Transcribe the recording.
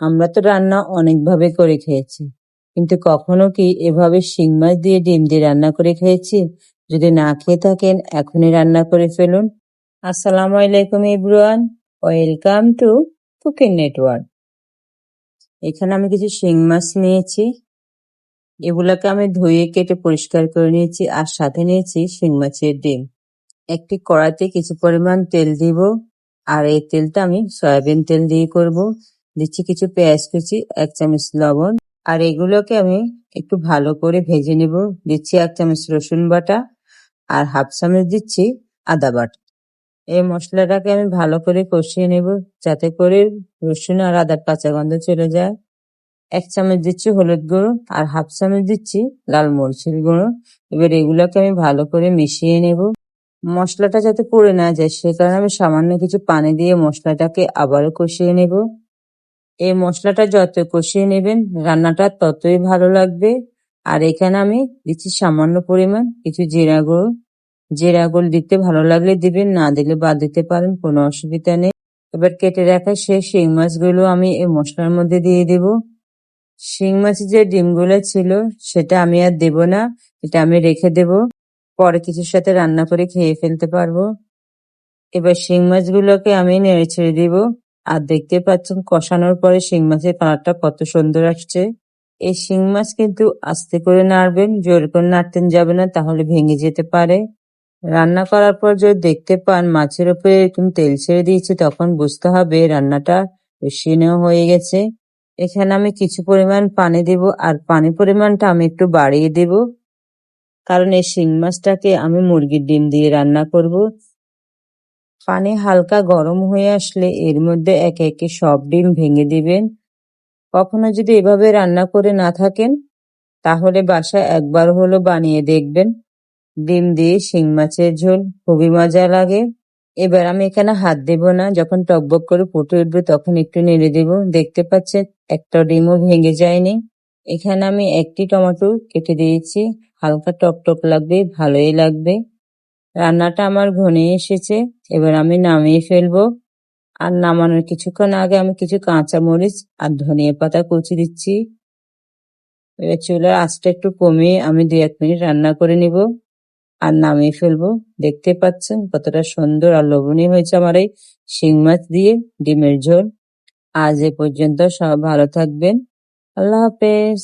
আমরা তো রান্না অনেকভাবে করে খেয়েছি। কিন্তু কখনো কি এভাবে শিং মাছ দিয়ে ডিম দিয়ে রান্না করে খেয়েছি যদি না খেয়ে থাকেন, এখনই রান্না করে ফেলুন। আসসালামু আলাইকুম ইব্রুয়ান। Welcome to cooking network. এখানে আমি কিছু শিং মাছ নিয়েছি। এগুলাকে আমি ধুয়ে কেটে পরিষ্কার করে নিয়েছি আর সাথে নিয়েছি শিং মাছের ডিম। একটি কড়াইতে কিছু পরিমাণ তেল দিব আর এই তেলটা আমি সয়াবিন তেল দিয়ে করব। দিচ্ছি কিছু পেঁয়াজ কুচি, এক চামচ লবণ, আর এগুলোকে আমি একটু ভালো করে ভেজে নেব। দিচ্ছি এক চামচ রসুন বাটা আর হাফ চামচ দিচ্ছি আদা বাটা। এই মশলাটাকে আমি ভালো করে কষিয়ে নেব যাতে করে রসুন আর আদার কাঁচা গন্ধ চলে যায়। এক চামচ দিচ্ছি হলুদ গুঁড়ো আর হাফ চামচ দিচ্ছি লাল মরিচের গুঁড়ো। এবার এগুলোকে আমি ভালো করে মিশিয়ে নেব। মশলাটা যাতে পুড়ে না যায়, সে কারণে আমি সামান্য কিছু পানি দিয়ে মশলাটাকে আবারও কষিয়ে নেব। এই মশলাটা যত কষিয়ে নেবেন, রান্নাটা ততই ভালো লাগবে। আর এখানে আমি দিচ্ছি সামান্য পরিমাণ কিছু জিরা গুঁড়ো। জিরা গুঁড়ো দিতে ভালো লাগলে দিবেন, না দিলে বাদ দিতে পারেন, কোনো অসুবিধা নেই। এবার কেটে রাখা সেই শিং মাছগুলো আমি এই মশলার মধ্যে দিয়ে দেব। শিং মাছের যে ডিমগুলো ছিল, সেটা আমি আর দেব না, এটা আমি রেখে দেব। পরে কিছুর সাথে রান্না করে খেয়ে ফেলতে পারব। এবার শিং মাছগুলোকে আমি নেড়ে ছেড়ে দিব। আর দেখতে পাচ্ছেন কষানোর পরে শিং মাছের কালারটা কত সুন্দর আসছে। এই শিং মাছ কিন্তু আস্তে করে নাড়বেন, জোর করে নাড়তেন যাবে না, তাহলে ভেঙে যেতে পারে। রান্না করার পর যদি দেখতে পান মাছের উপরে এরকম তেল ছেড়ে দিয়েছে, তখন বুঝতে হবে রান্নাটা কষিয়ে হয়ে গেছে। এখানে আমি কিছু পরিমাণ পানি দেব, আর পানি পরিমাণটা আমি একটু বাড়িয়ে দেব। কারণ এই শিং মাছটাকে আমি মুরগির ডিম দিয়ে রান্না করব। পানি হালকা গরম হয়ে আসলে এর মধ্যে একে একে সব ডিম ভেঙে দিবেন। কখনো যদি এভাবে রান্না করে না থাকেন, তাহলে বাসায় একবার হলো বানিয়ে দেখবেন। ডিম দিয়ে শিং মাছের ঝোল খুবই মজা লাগে। এবার আমি এখানে হাত দেব না, যখন টকবক করে ফুটে উঠবে তখন একটু নেড়ে দেব। দেখতে পাচ্ছেন, একটা ডিমও ভেঙে যায়নি। এখানে আমি একটি টমেটো কেটে দিয়েছি। হালকা টক টক লাগবে, ভালোই লাগবে। রান্নাটা আমার ঘনে এসেছে, এবার আমি নামিয়ে ফেলব। আর নামানোর কিছুক্ষণ আগে আমি কিছু কাঁচা মরিচ আর ধনিয়া পাতা কুচি দিচ্ছি। এবার চুলার আঁচটা একটু কমিয়ে আমি দু এক মিনিট রান্না করে নিব। আর নামিয়ে ফেলব। দেখতে পাচ্ছেন কতটা সুন্দর আর লোভনীয় হয়েছে আমার এই শিং মাছ দিয়ে ডিমের ঝোল। আজ এ পর্যন্ত সব ভালো থাকবেন। আল্লাহ হাফেজ।